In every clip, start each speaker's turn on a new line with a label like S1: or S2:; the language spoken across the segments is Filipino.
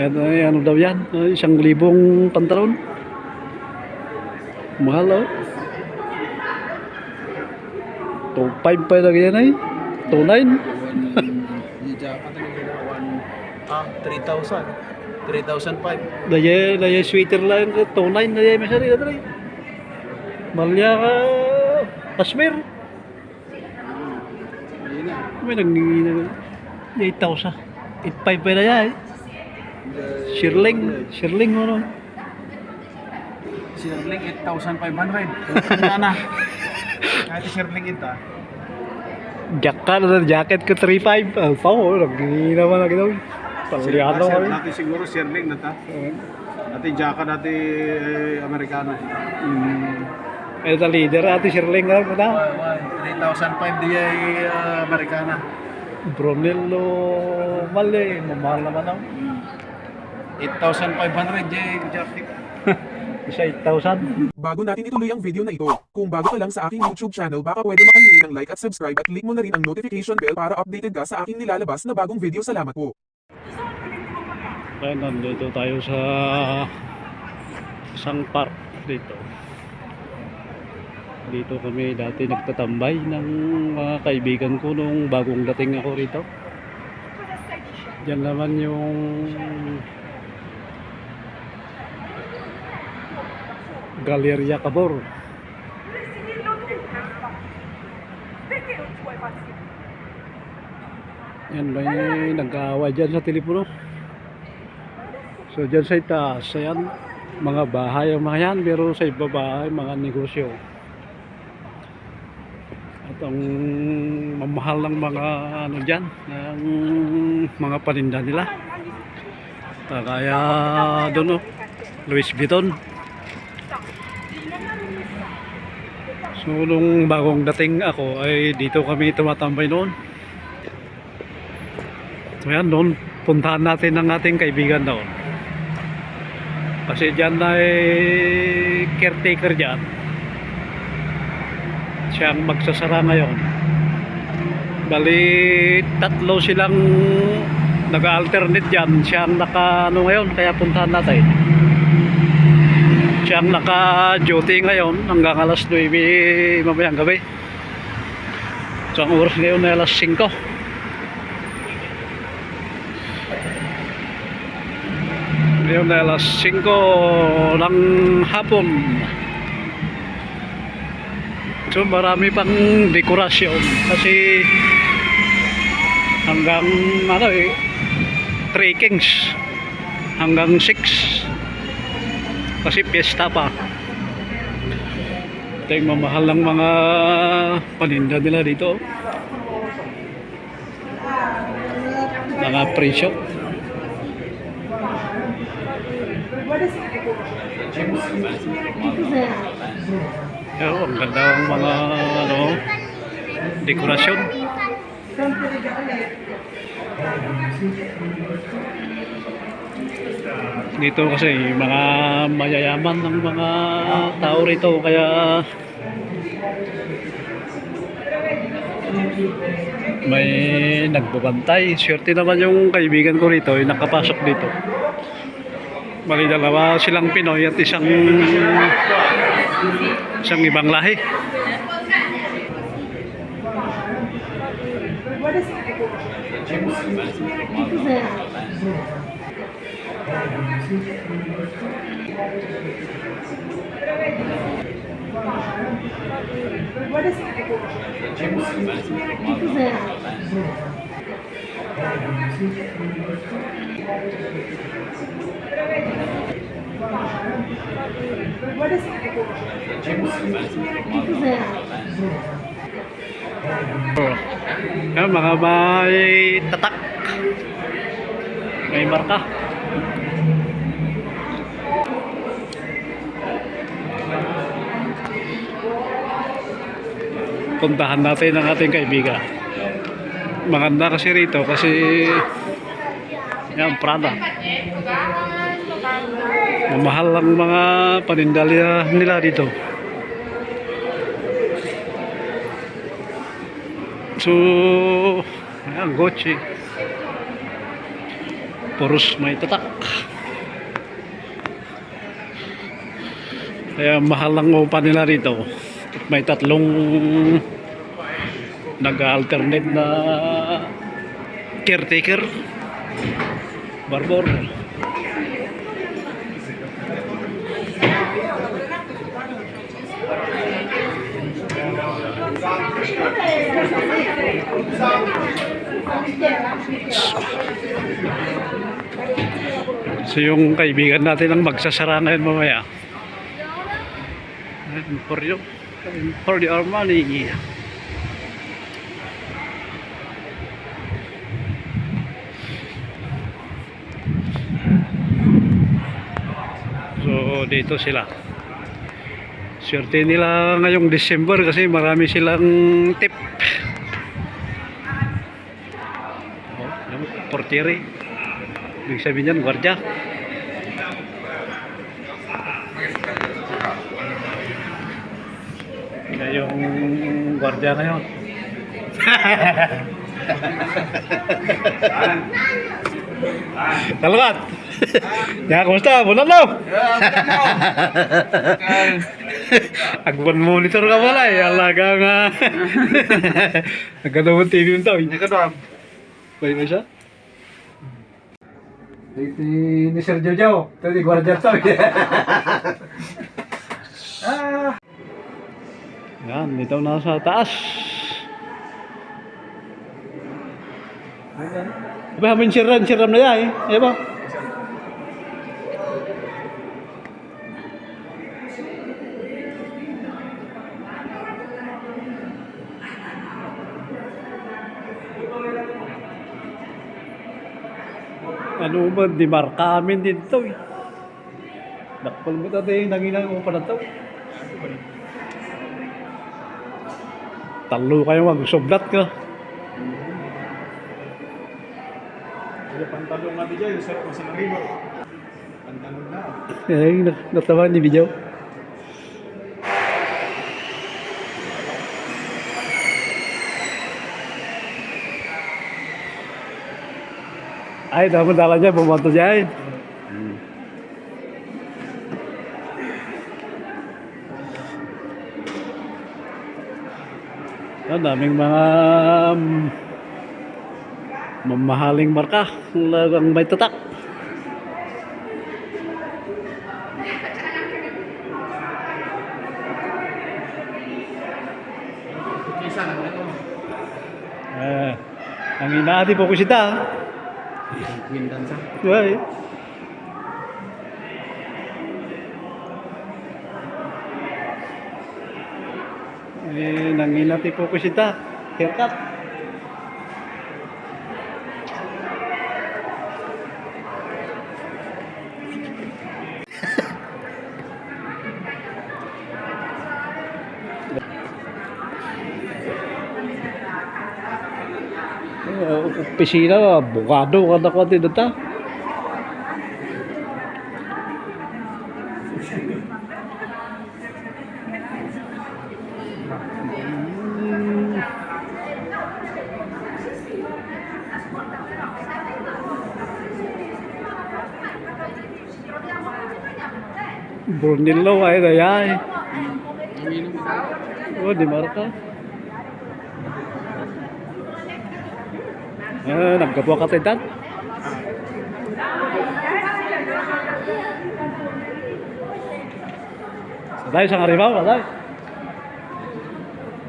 S1: Yan, ay, ano daw yan? Ay, isang libong pantalon. Mahal oh. 2.5 pa lang yan ay. 2.9.
S2: Di jacket ang ginawa. Ah, 3,000. 3,005.
S1: Daya, daya sweater lang. 2.9 daya may sarili rin. Malya ka.
S2: Hindi na.
S1: May nangingina. 8,000. 8.5 pa na yan eh. Shirling. Shirling mo no.
S2: Sirling 8,500. Wala na. Kahit sirling ito.
S1: Jack ka na jacket ko 3.5. Ang pa ko. Nangingina man na ginawa. Palyado
S2: Sir,
S1: kami.
S2: Dati siguro sirling na ta. Dati jaka dati eh, Amerikano.
S1: Eh, ta leader ati Shirling na ko na.
S2: 3,005 di ay uh, Amerikana.
S1: Brunello mali. Mamahal naman ako.
S2: 8,500 di ay jacket.
S1: Isa 8,000.
S3: Bago natin ituloy ang video na ito, kung bago ka lang sa aking YouTube channel baka pwede makahingi ng like at subscribe at click mo na rin ang notification bell para updated ka sa aking nilalabas na bagong video. Salamat po.
S1: Kaya nandito tayo sa isang park dito. Dito kami dati nagtatambay ng mga kaibigan ko nung bagong dating ako rito. Diyan naman yung Galeria Cabor. Yan may nag-aaway dyan sa telepono. So dyan sa itaas, ayan, mga bahay ang mga yan, pero sa ibaba ay mga negosyo. At ang mamahal ng mga ano dyan, ng mga paninda nila. Kaya doon oh, Louis Vuitton. So nung bagong dating ako ay dito kami tumatambay noon. So yan, noon puntahan natin ang ating kaibigan doon. Kasi dyan ay caretaker dyan. Siyang magsasara ngayon. Bali, tatlo silang nag-alternate dyan. Siyang naka, ano ngayon, kaya puntahan natin. Siyang naka-duty ngayon hanggang alas 9 mamayang gabi. So, ang oras ngayon ay alas 5. Ngayon na alas 5 ng hapon. So marami pang dekorasyon kasi hanggang ano eh 3 kings hanggang 6 kasi piyesta pa. Ito yung mamahal ng mga paninda nila dito. Mga presyo. Pero ang ganda ng mga ano, dekorasyon. Dito kasi mga mayayaman ng mga tao rito kaya may nagbabantay. Swerte naman yung kaibigan ko rito, yung nakapasok dito. Bali dalawa silang Pinoy at isang isang ibang lahi. Oh. Yan, mga may tatak. May marka. Puntahan natin ang ating kaibigan. Maganda kasi rito kasi yan, Prada. Mamahal ang mga panindalya nila dito. So, ayan, Gucci. puros may tatak. Kaya mahal ang upa nila rito. May tatlong nag-alternate na caretaker. Barbor. So yung kaibigan natin ang magsasara ngayon mamaya. For you, for the Armani. So dito sila. Swerte nila ngayong December kasi marami silang tip. Oh, portiere. Ibig sabihin yan, gwardiya. Kaya yung gwardiya ngayon. Talagat! Ya, kumusta? Bulan daw! Agban monitor ka pala eh. Alaga nga. Nagkataon TV yung tao. Ka daw. Baik ba siya? Ni Sir Jojo. Ito di Guardian to. ah. Yan, dito na sa taas. Ba, hamin siram, siram na yan eh. Eh ba? Ano ba, di marka amin dito eh. Nakpal mo tayo yung nanginang mo pa na to. Talo kayo mag-sublat ka.
S2: Ada pantalong nga dyan, yung sarap sa river. Pantalong na.
S1: Eh, nat- natawa ni video. Ay, dapat dala niya, bumoto niya eh. Ang daming mga um, mamahaling marka ang may tatak. Eh, ang inaati po ko sita.
S2: Windan sa.
S1: Ay. Eh, nanginati po ko sita. Haircut. Opisina, abogado, kada ko din data. Brunillo ay dayay. Oh, di marka. Eh, nagkapwa ka tayo Saday, isang aribaw, saday.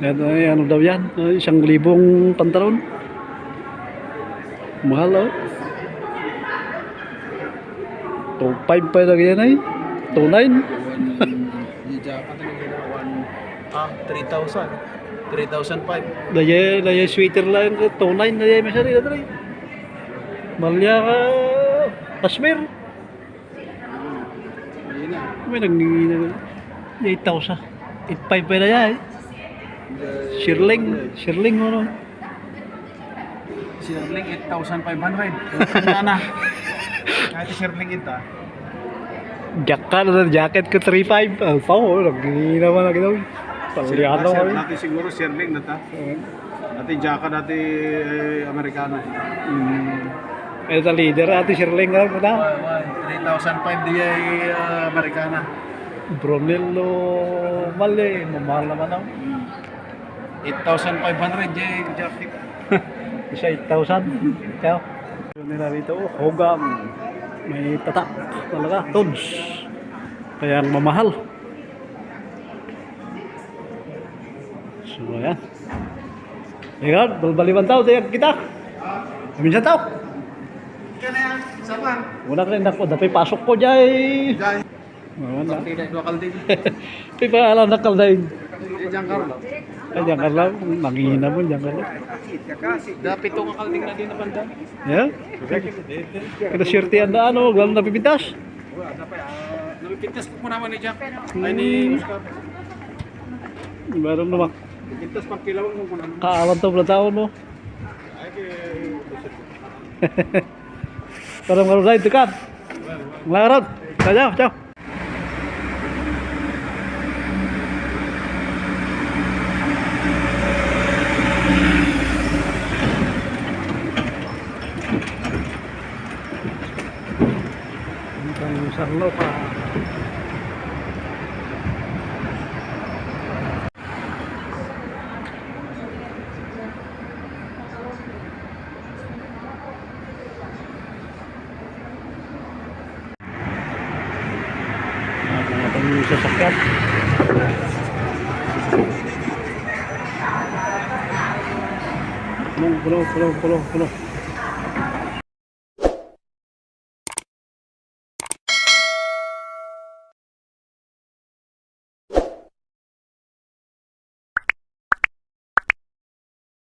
S1: Yan, ay, ano daw yan? Ay, Isang libong pantalon. Mahal, oh. 2.5 pa lagi yan ay. 2.9.
S2: Yung jacket na ginawan. Ah, 3,000. 3,005.
S1: Daya, daya sweater lang. 2.9 daya may sarili na Malya ka.
S2: Na.
S1: May nangingin na. 8,000. 8.5 pa na yan eh. Shirling. Shirling mo no.
S2: Sirling 8,500. Wala na. Kahit sirling ito.
S1: Jacket na jacket ko 3.5. Ang pa ko. Nangingin naman na ginawa. Pagkakano
S2: Sir,
S1: kami.
S2: Dati siguro sirling na ta. Dati jaka dati eh, Amerikano.
S1: Mm. Sa leader, ate Shirley nga po na.
S2: 3,005 di ay uh, Amerikana.
S1: Brunello Mali, mamahal naman ang
S2: 8,500 di ay jacket.
S1: isa 8,000. Kaya, yun nila rito, oh, hogam. May tatak talaga, tons. Kaya ang mamahal. So, ayan. Ikaw, balbaliwan tao, tiyak kita. Minsan tao. Wala ka rin ako, dapay pasok ko dyan.
S2: Diyan.
S1: Wala. Pa alam na kaldain.
S2: Eh, diyan Carlo.
S1: Ay, diyan ka lang. Nangihina mo, diyan ka lang.
S2: Dapat ito nga kalding na din na banda.
S1: Yeah? Kada sirte ang daan, oh. Lalo napipintas.
S2: Wala, dapat. ah, Napipintas ko po naman ni Jack. Ay ni Oscar.
S1: Meron naman.
S2: Pintas pang kilawang mo kunan.
S1: Kaawan to na tao, no?
S2: Ay kay
S1: Parang meron tayo, dekat. Langarot. Ciao, ciao. సర్లోప sasakyan. Pulong, pulong, pulong, pulau.